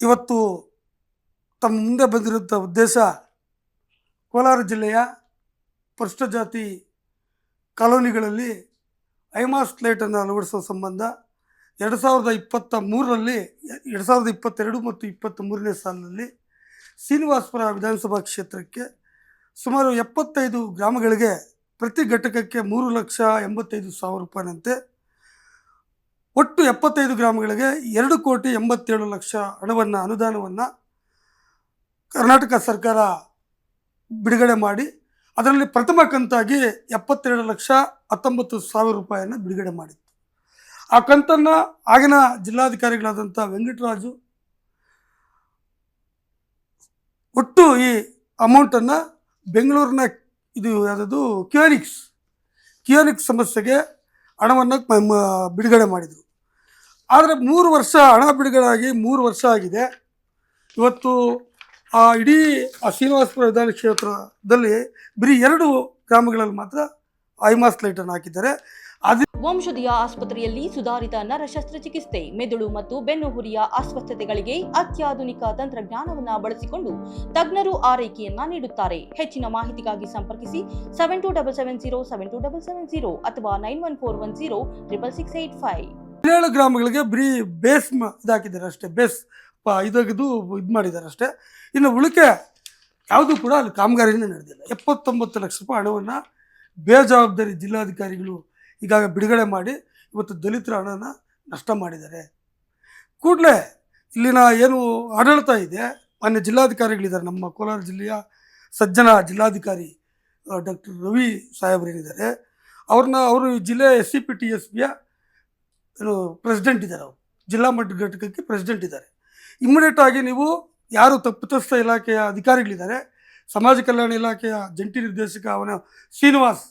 ಇವತ್ತು ತಮ್ಮ ಮುಂದೆ ಬಂದಿರುವಂಥ ಉದ್ದೇಶ ಕೋಲಾರ ಜಿಲ್ಲೆಯ ಪರಿಶಿಷ್ಟ ಜಾತಿ ಕಾಲೋನಿಗಳಲ್ಲಿ ಐಮಾಸ್ ಲೈಟನ್ನು ಅಳವಡಿಸುವ ಸಂಬಂಧ ಎರಡು ಸಾವಿರದ ಇಪ್ಪತ್ತ ಮೂರರಲ್ಲಿ, ಎರಡು ಸಾವಿರದ ಇಪ್ಪತ್ತೆರಡು ಮತ್ತು ಇಪ್ಪತ್ತ್ ಮೂರನೇ ಸಾಲಿನಲ್ಲಿ ಶ್ರೀನಿವಾಸಪುರ ವಿಧಾನಸಭಾ ಕ್ಷೇತ್ರಕ್ಕೆ ಸುಮಾರು ಎಪ್ಪತ್ತೈದು ಗ್ರಾಮಗಳಿಗೆ ಪ್ರತಿ ಘಟಕಕ್ಕೆ ಮೂರು ಲಕ್ಷ ಎಂಬತ್ತೈದು ಸಾವಿರ ರೂಪಾಯಿನಂತೆ ಒಟ್ಟು ಎಪ್ಪತ್ತೈದು ಗ್ರಾಮಗಳಿಗೆ ಎರಡು ಕೋಟಿ ಎಂಬತ್ತೇಳು ಲಕ್ಷ ಹಣವನ್ನು ಅನುದಾನವನ್ನು ಕರ್ನಾಟಕ ಸರ್ಕಾರ ಬಿಡುಗಡೆ ಮಾಡಿ, ಅದರಲ್ಲಿ ಪ್ರಥಮ ಕಂತಾಗಿ ಎಪ್ಪತ್ತೆರಡು ಲಕ್ಷ ಹತ್ತೊಂಬತ್ತು ಸಾವಿರ ರೂಪಾಯಿಯನ್ನು ಬಿಡುಗಡೆ ಮಾಡಿತ್ತು. ಆ ಕಂತನ್ನು ಆಗಿನ ಜಿಲ್ಲಾಧಿಕಾರಿಗಳಾದಂಥ ವೆಂಕಟರಾಜು ಒಟ್ಟು ಈ ಅಮೌಂಟನ್ನು ಬೆಂಗಳೂರಿನ ಇದು ಯಾವುದದು ಕ್ಯೂನಿಕ್ಸ್ ಕ್ಯೂನಿಕ್ಸ್ ಸಮಸ್ಯೆಗೆ ಹಣವನ್ನು ಬಿಡುಗಡೆ ಮಾಡಿದರು. ಆದರೆ ಮೂರು ವರ್ಷ ಹಣ ಬಿಡುಗಡೆಯಾಗಿ ಮೂರು ವರ್ಷ ಆಗಿದೆ. ಇವತ್ತು ಆ ಇಡೀ ಆ ಶ್ರೀನಿವಾಸಪುರ ವಿಧಾನ ಕ್ಷೇತ್ರದಲ್ಲಿ ಬರೀ ಎರಡು ಗ್ರಾಮಗಳಲ್ಲಿ ಮಾತ್ರ ಐಮಾಸ್ ಲೈಟನ್ನು ಹಾಕಿದ್ದಾರೆ. ಅದು ವಂಶದಿಯ ಆಸ್ಪತ್ರೆಯಲ್ಲಿ ಸುಧಾರಿತ ನರ ಶಸ್ತ್ರಚಿಕಿತ್ಸೆ ಮೆದುಳು ಮತ್ತು ಬೆನ್ನುಹುರಿಯ ಅಸ್ವಸ್ಥತೆಗಳಿಗೆ ಅತ್ಯಾಧುನಿಕ ತಂತ್ರಜ್ಞಾನವನ್ನು ಬಳಸಿಕೊಂಡು ತಜ್ಞರು ಆರೈಕೆಯನ್ನ ನೀಡುತ್ತಾರೆ. ಹೆಚ್ಚಿನ ಮಾಹಿತಿಗಾಗಿ ಸಂಪರ್ಕಿಸಿ seven two double seven zero seven two double seven zero ಅಥವಾ nine one four one zero triple six eight five ಹದಿನೇಳು ಗ್ರಾಮಗಳಿಗೆ ಬರೀ ಬೇಸ್ ಇದಾಕಿದ್ದಾರೆ ಅಷ್ಟೇ, ಬೇಸ್ ಪ ಇದಾಗಿದ್ದು ಇದು ಮಾಡಿದ್ದಾರೆ ಅಷ್ಟೇ. ಇನ್ನು ಉಳಿಕೆ ಯಾವುದೂ ಕೂಡ ಅಲ್ಲಿ ಕಾಮಗಾರಿನೇ ನಡೆದಿಲ್ಲ. ಎಪ್ಪತ್ತೊಂಬತ್ತು ಲಕ್ಷ ರೂಪಾಯಿ ಹಣವನ್ನು ಬೇಜವಾಬ್ದಾರಿ ಜಿಲ್ಲಾಧಿಕಾರಿಗಳು ಈಗಾಗ ಬಿಡುಗಡೆ ಮಾಡಿ ಇವತ್ತು ದಲಿತರ ಹಣನ ನಷ್ಟ ಮಾಡಿದ್ದಾರೆ. ಕೂಡಲೇ ಇಲ್ಲಿನ ಏನು ಆಡಳಿತ ಇದೆ, ಮಾನ್ಯ ಜಿಲ್ಲಾಧಿಕಾರಿಗಳಿದ್ದಾರೆ. ನಮ್ಮ ಕೋಲಾರ ಜಿಲ್ಲೆಯ ಸಜ್ಜನ ಜಿಲ್ಲಾಧಿಕಾರಿ ಡಾಕ್ಟರ್ ರವಿ ಸಾಹೇಬರೇನಿದ್ದಾರೆ ಅವ್ರನ್ನ ಅವರು ಜಿಲ್ಲೆ S C P T S ಬಿಯ ಏನು ಪ್ರೆಸಿಡೆಂಟ್ ಇದ್ದಾರೆ ಅವರು. ಜಿಲ್ಲಾ ಮಟ್ಟ ಘಟಕಕ್ಕೆ ಪ್ರೆಸಿಡೆಂಟ್ ಇದ್ದಾರೆ. ಇಮ್ಮಿಡಿಯೇಟ್ ಆಗಿ ನೀವು ಯಾರು ತಪ್ಪಿತಸ್ಥ ಇಲಾಖೆಯ ಅಧಿಕಾರಿಗಳಿದ್ದಾರೆ, ಸಮಾಜ ಕಲ್ಯಾಣ ಇಲಾಖೆಯ ಜಂಟಿ ನಿರ್ದೇಶಕ ಅವನ ಶ್ರೀನಿವಾಸ್,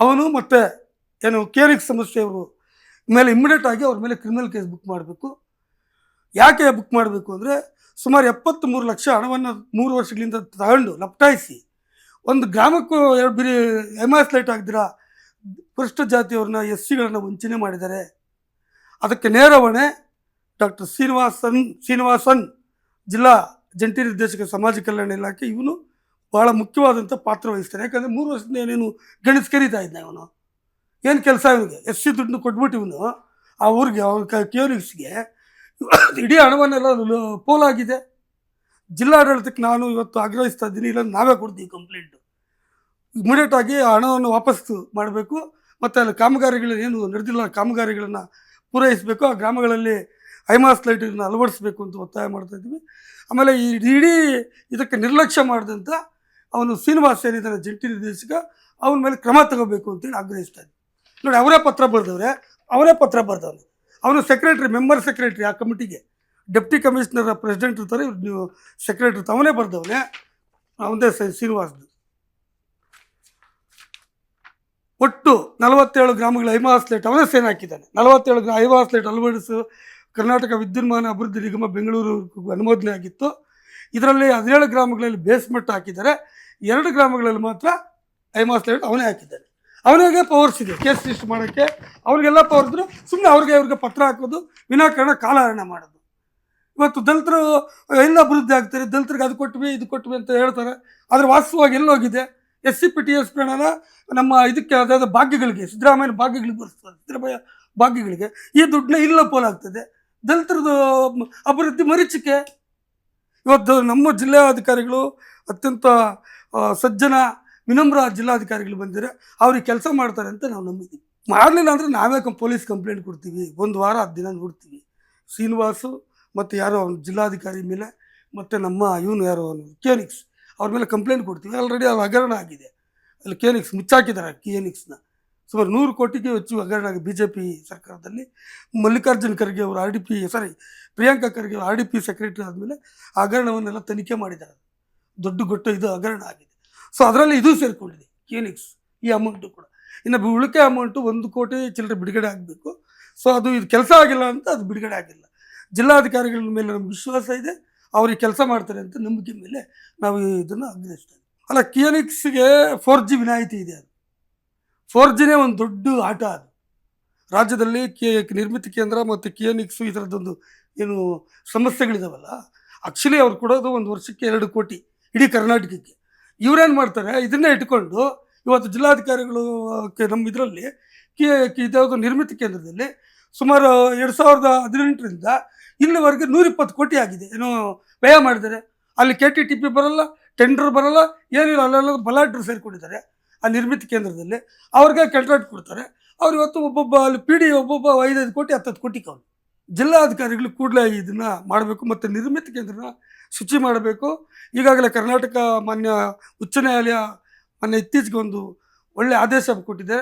ಅವನು ಮತ್ತು ಏನು ಕೇರಿಕ್ ಸಮಸ್ಯೆಯವರು ಮೇಲೆ ಇಮ್ಮಿಡಿಯೇಟ್ ಆಗಿ ಅವ್ರ ಮೇಲೆ ಕ್ರಿಮಿನಲ್ ಕೇಸ್ ಬುಕ್ ಮಾಡಬೇಕು. ಯಾಕೆ ಬುಕ್ ಮಾಡಬೇಕು ಅಂದರೆ ಸುಮಾರು ಎಪ್ಪತ್ತ್ಮೂರು ಲಕ್ಷ ಹಣವನ್ನು ಮೂರು ವರ್ಷಗಳಿಂದ ತಗೊಂಡು ಲಪ್ಟಾಯಿಸಿ ಒಂದು ಗ್ರಾಮಕ್ಕೂ ಎರಡು ಬಿರಿ ಎಂ ಲೈಟ್ ಆಗಿದ್ದೀರಾ ಪುರುಷ ಜಾತಿಯವ್ರನ್ನ ಎಸ್ ಸಿಗಳನ್ನ ವಂಚನೆ ಮಾಡಿದ್ದಾರೆ. ಅದಕ್ಕೆ ನೇರ ಹೊಣೆ ಡಾಕ್ಟರ್ ಶ್ರೀನಿವಾಸನ್ ಶ್ರೀನಿವಾಸನ್ ಜಿಲ್ಲಾ ಜಂಟಿ ನಿರ್ದೇಶಕ ಸಮಾಜ ಕಲ್ಯಾಣ ಇಲಾಖೆ. ಇವನು ಭಾಳ ಮುಖ್ಯವಾದಂಥ ಪಾತ್ರ ವಹಿಸ್ತಾನೆ. ಯಾಕಂದರೆ ಮೂರು ವರ್ಷದಿಂದ ಏನೇನು ಗಣಿಸ್ ಕರೀತಾ ಇದ್ದ ಇವನು ಏನು ಕೆಲಸ ಇವನಿಗೆ? ಎಸ್ ಸಿ ದುಡ್ಡು ಕೊಟ್ಬಿಟ್ಟು ಇವನು ಆ ಊರಿಗೆ ಅವ್ರ ಕ್ಯೂರಿಕ್ಸ್ಗೆ ಇಡೀ ಹಣವನ್ನೆಲ್ಲ ಪೋಲಾಗಿದೆ ಜಿಲ್ಲಾಡಳಿತಕ್ಕೆ ನಾನು ಇವತ್ತು ಆಗ್ರಹಿಸ್ತಾ ಇದ್ದೀನಿ. ಇಲ್ಲ, ನಾವೇ ಕೊಡ್ತೀವಿ ಕಂಪ್ಲೇಂಟು. ಇಮಿಡಿಯೇಟಾಗಿ ಆ ಹಣವನ್ನು ವಾಪಸ್ ಮಾಡಬೇಕು. ಮತ್ತು ಅಲ್ಲಿ ಕಾಮಗಾರಿಗಳೇನು ನಡೆದಿಲ್ಲ, ಕಾಮಗಾರಿಗಳನ್ನು ಪೂರೈಸಬೇಕು, ಆ ಗ್ರಾಮಗಳಲ್ಲಿ ಐಮಾಸ್ ಲೈಟನ್ನು ಅಳವಡಿಸಬೇಕು ಅಂತ ಒತ್ತಾಯ ಮಾಡ್ತಾ ಇದ್ದೀವಿ. ಆಮೇಲೆ ಈ ಇಡೀ ಇದಕ್ಕೆ ನಿರ್ಲಕ್ಷ್ಯ ಮಾಡಿದಂಥ ಅವನು ಶ್ರೀನಿವಾಸ್ ಏನಿದ್ದಾನೆ ಜಂಟಿ ನಿರ್ದೇಶಕ, ಅವನ ಮೇಲೆ ಕ್ರಮ ತಗೋಬೇಕು ಅಂತೇಳಿ ಆಗ್ರಹಿಸ್ತಾ ಇದ್ವಿ. ನೋಡಿ, ಅವರೇ ಪತ್ರ ಬರೆದವ್ರೆ, ಅವರೇ ಪತ್ರ ಬರೆದವ್ರೆ. ಅವನು ಸೆಕ್ರೆಟ್ರಿ ಮೆಂಬರ್ ಸೆಕ್ರೆಟ್ರಿ ಆ ಕಮಿಟಿಗೆ. ಡೆಪ್ಟಿ ಕಮಿಷನರ್ ಪ್ರೆಸಿಡೆಂಟ್ ಇರ್ತಾರೆ, ಇವ್ರು ಸೆಕ್ರೆಟ್ರಿ. ಅವನೇ ಬರೆದವನೇ ಅವನದೇ ಶ್ರೀನಿವಾಸ್ದು. ಒಟ್ಟು ನಲವತ್ತೇಳು ಗ್ರಾಮಗಳ ಐಮಾಸ್ ಲೈಟ್ ಅವನೇ ಸೇನೆ ಹಾಕಿದ್ದಾನೆ? ನಲವತ್ತೇಳು ಗ್ರಾಮ ಐಮಾಸ್ಲೇಟ್ ಅಳವಡಿಸು ಕರ್ನಾಟಕ ವಿದ್ಯುನ್ಮಾನ ಅಭಿವೃದ್ಧಿ ನಿಗಮ ಬೆಂಗಳೂರು ಅನುಮೋದನೆ ಆಗಿತ್ತು. ಇದರಲ್ಲಿ ಹದಿನೇಳು ಗ್ರಾಮಗಳಲ್ಲಿ ಬೇಸ್ಮೆಂಟ್ ಹಾಕಿದ್ದಾರೆ. ಎರಡು ಗ್ರಾಮಗಳಲ್ಲಿ ಮಾತ್ರ ಐಮಾಸ್ ಲೈಟ್ ಅವನೇ ಹಾಕಿದ್ದಾನೆ. ಅವನಿಗೆ ಪವರ್ಸ್ ಇದೆ ಕೇಸ್ ರಿಜಿಸ್ಟರ್ ಮಾಡೋಕ್ಕೆ. ಅವ್ರಿಗೆಲ್ಲ ಪವರ್ ಇದ್ರು ಸುಮ್ಮನೆ ಅವ್ರಿಗೆ ಅವ್ರಿಗೆ ಪತ್ರ ಹಾಕೋದು, ವಿನಾಕಾರಣ ಕಾಲಹರಣ ಮಾಡೋದು. ಇವತ್ತು ದಲಿತರು ಎಲ್ಲ ಅಭಿವೃದ್ಧಿ ಆಗ್ತಾರೆ? ದಲಿತರಿಗೆ ಅದು ಕೊಟ್ವಿ, ಇದು ಕೊಟ್ವಿ ಅಂತ ಹೇಳ್ತಾರೆ. ಆದರೆ ವಾಸ್ತವವಾಗಿ ಎಲ್ಲೋಗಿದೆ S C P T S ಹಣನ ನಮ್ಮ ಇದಕ್ಕೆ ಅದಾದ ಭಾಗ್ಯಗಳಿಗೆ ಸಿದ್ದರಾಮಯ್ಯ ಭಾಗ್ಯಗಳಿಗೆ ಬರ್ತದೆ ಸಿದ್ದರಾಮಯ್ಯ ಭಾಗ್ಯಗಳಿಗೆ, ಈ ದುಡ್ಡನ್ನ ಇಲ್ಲ ಪೋಲಾಗ್ತದೆ ದಲಿತರದ್ದು ಅಭಿವೃದ್ಧಿ ಮರೀಚಿಕೆ. ಇವತ್ತು ನಮ್ಮ ಜಿಲ್ಲಾಧಿಕಾರಿಗಳು ಅತ್ಯಂತ ಸಜ್ಜನ, ವಿನಮ್ರ ಜಿಲ್ಲಾಧಿಕಾರಿಗಳು ಬಂದಿದ್ದಾರೆ. ಅವ್ರಿಗೆ ಕೆಲಸ ಮಾಡ್ತಾರೆ ಅಂತ ನಾವು ನಂಬಿದ್ದೀವಿ. ಮಾಡಲಿಲ್ಲ ಅಂದರೆ ನಾವೇ ಪೊಲೀಸ್ ಕಂಪ್ಲೇಂಟ್ ಕೊಡ್ತೀವಿ. ಒಂದು ವಾರ ಹತ್ತು ದಿನ ನೋಡ್ತೀವಿ. ಶ್ರೀನಿವಾಸು ಮತ್ತು ಯಾರೋ ಜಿಲ್ಲಾಧಿಕಾರಿ ಮೇಲೆ, ಮತ್ತು ನಮ್ಮ ಇವನು ಯಾರೋ ಅವನು ಅವ್ರ ಮೇಲೆ ಕಂಪ್ಲೇಂಟ್ ಕೊಡ್ತೀವಿ. ಆಲ್ರೆಡಿ ಅವ್ರು ಹಗರಣ ಆಗಿದೆ. ಅಲ್ಲಿ ಕೇನಿಕ್ಸ್ ಮುಚ್ಚಾಕಿದ್ದಾರೆ ಕೇನಿಕ್ಸ್ನ ಸುಮಾರು ನೂರು ಕೋಟಿಗೆ ಹೆಚ್ಚು ಹಗರಣ ಬಿ ಜೆ ಪಿ ಸರ್ಕಾರದಲ್ಲಿ. ಮಲ್ಲಿಕಾರ್ಜುನ್ ಖರ್ಗೆ ಅವರು R D P sorry Priyanka Kharge R D P secretary ಆದಮೇಲೆ ಆ ಹಗರಣವನ್ನೆಲ್ಲ ತನಿಖೆ ಮಾಡಿದ್ದಾರೆ. ದೊಡ್ಡ ಗೊಟ್ಟ ಇದು, ಹಗರಣ ಆಗಿದೆ. ಸೊ ಅದರಲ್ಲಿ ಇದು ಸೇರಿಕೊಂಡಿದೆ ಕೇನಿಕ್ಸ್ ಈ ಅಮೌಂಟು ಕೂಡ. ಇನ್ನು ಉಳಿಕೆ ಅಮೌಂಟು ಒಂದು ಕೋಟಿ ಚಿಲ್ಲರೆ ಬಿಡುಗಡೆ ಆಗಬೇಕು. ಸೊ ಅದು ಇದು ಕೆಲಸ ಆಗಿಲ್ಲ ಅಂತ ಅದು ಬಿಡುಗಡೆ ಆಗಿಲ್ಲ. ಜಿಲ್ಲಾಧಿಕಾರಿಗಳ ಮೇಲೆ ನಮ್ಗೆ ವಿಶ್ವಾಸ ಇದೆ. ಅವ್ರಿಗೆ ಕೆಲಸ ಮಾಡ್ತಾರೆ ಅಂತ ನಂಬಿಕೆ ಮೇಲೆ ನಾವು ಇದನ್ನು ಆಗ್ರಹಿಸ್ತಾ ಇದ್ದೀವಿ ಅಲ್ಲ ಕಿಯೋನಿಕ್ಸ್ಗೆ ಫೋರ್ ಜಿ ವಿನಾಯಿತಿ ಇದೆ ಅದು. ಫೋರ್ ಜಿನೇ ಒಂದು ದೊಡ್ಡ ಆಟ ಅದು. ರಾಜ್ಯದಲ್ಲಿ ಕೆ ನಿರ್ಮಿತಿ ಕೇಂದ್ರ ಮತ್ತು ಕಿಯೋನಿಕ್ಸು ಈ ಥರದ್ದೊಂದು ಏನು ಸಮಸ್ಯೆಗಳಿದಾವಲ್ಲ ಆ್ಯಕ್ಚುಲಿ ಅವ್ರು ಕೊಡೋದು ಒಂದು ವರ್ಷಕ್ಕೆ ಎರಡು ಕೋಟಿ ಇಡೀ ಕರ್ನಾಟಕಕ್ಕೆ. ಇವರೇನು ಮಾಡ್ತಾರೆ, ಇದನ್ನೇ ಇಟ್ಕೊಂಡು ಇವತ್ತು ಜಿಲ್ಲಾಧಿಕಾರಿಗಳು ನಮ್ಮ ಇದರಲ್ಲಿ ಕಿ- ಇದ್ಯಾವುದು ನಿರ್ಮಿತಿ ಕೇಂದ್ರದಲ್ಲಿ ಸುಮಾರು ಎರಡು ಸಾವಿರದ ಹದಿನೆಂಟರಿಂದ ಇಲ್ಲಿವರೆಗೆ ನೂರಿಪ್ಪತ್ತು ಕೋಟಿ ಆಗಿದೆ. ಏನು ವ್ಯಯ ಮಾಡಿದ್ದಾರೆ. ಅಲ್ಲಿ ಕೆ ಟಿ ಟಿ ಪಿ ಬರಲ್ಲ ಟೆಂಡರ್ ಬರಲ್ಲ, ಏನಿಲ್ಲ, ಅಲ್ಲೆಲ್ಲ ಬಲಾಢ್ರು ಸೇರಿಕೊಂಡಿದ್ದಾರೆ ಆ ನಿರ್ಮಿತಿ ಕೇಂದ್ರದಲ್ಲಿ. ಅವ್ರಿಗೆ ಕಾಂಟ್ರಾಕ್ಟ್ ಕೊಡ್ತಾರೆ. ಅವ್ರು ಇವತ್ತು ಒಬ್ಬೊಬ್ಬ, ಅಲ್ಲಿ ಪಿ ಡಿ ಒಬ್ಬೊಬ್ಬ ಐದೈದು ಕೋಟಿ, ಹತ್ತತ್ತು ಕೋಟಿ ಕವಲು ಜಿಲ್ಲಾಧಿಕಾರಿಗಳು ಕೂಡಲೇ ಇದನ್ನು ಮಾಡಬೇಕು ಮತ್ತು ನಿರ್ಮಿತಿ ಕೇಂದ್ರನ ಶುಚಿ ಮಾಡಬೇಕು. ಈಗಾಗಲೇ ಕರ್ನಾಟಕ ಮಾನ್ಯ ಉಚ್ಚ ನ್ಯಾಯಾಲಯ ಮೊನ್ನೆ ಇತ್ತೀಚೆಗೆ ಒಂದು ಒಳ್ಳೆಯ ಆದೇಶ ಕೊಟ್ಟಿದೆ.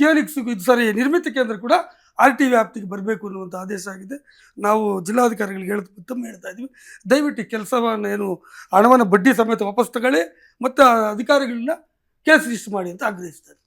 ಕೇಳಿಕ್ಸ್ ಇದು ಸರಿ ನಿರ್ಮಿತಿ ಕೇಂದ್ರ ಕೂಡ ಆರ್ ಟಿ ವ್ಯಾಪ್ತಿಗೆ ಬರಬೇಕು ಅನ್ನುವಂಥ ಆದೇಶ ಆಗಿದೆ. ನಾವು ಜಿಲ್ಲಾಧಿಕಾರಿಗಳಿಗೆ ಹೇಳ್ತಾ ಉತ್ತಮ ಹೇಳ್ತಾ ಇದ್ದೀವಿ. ದಯವಿಟ್ಟು ಕೆಲಸವನ್ನು ಏನು ಹಣವನ್ನು ಬಡ್ಡಿ ಸಮೇತ ವಾಪಸ್ ತಗೊಳ್ಳಿ, ಮತ್ತು ಅಧಿಕಾರಿಗಳನ್ನ ಕೇಸ್ ರಿಜಿಸ್ಟರ್ ಮಾಡಿ ಅಂತ ಆಗ್ರಹಿಸ್ತಾರೆ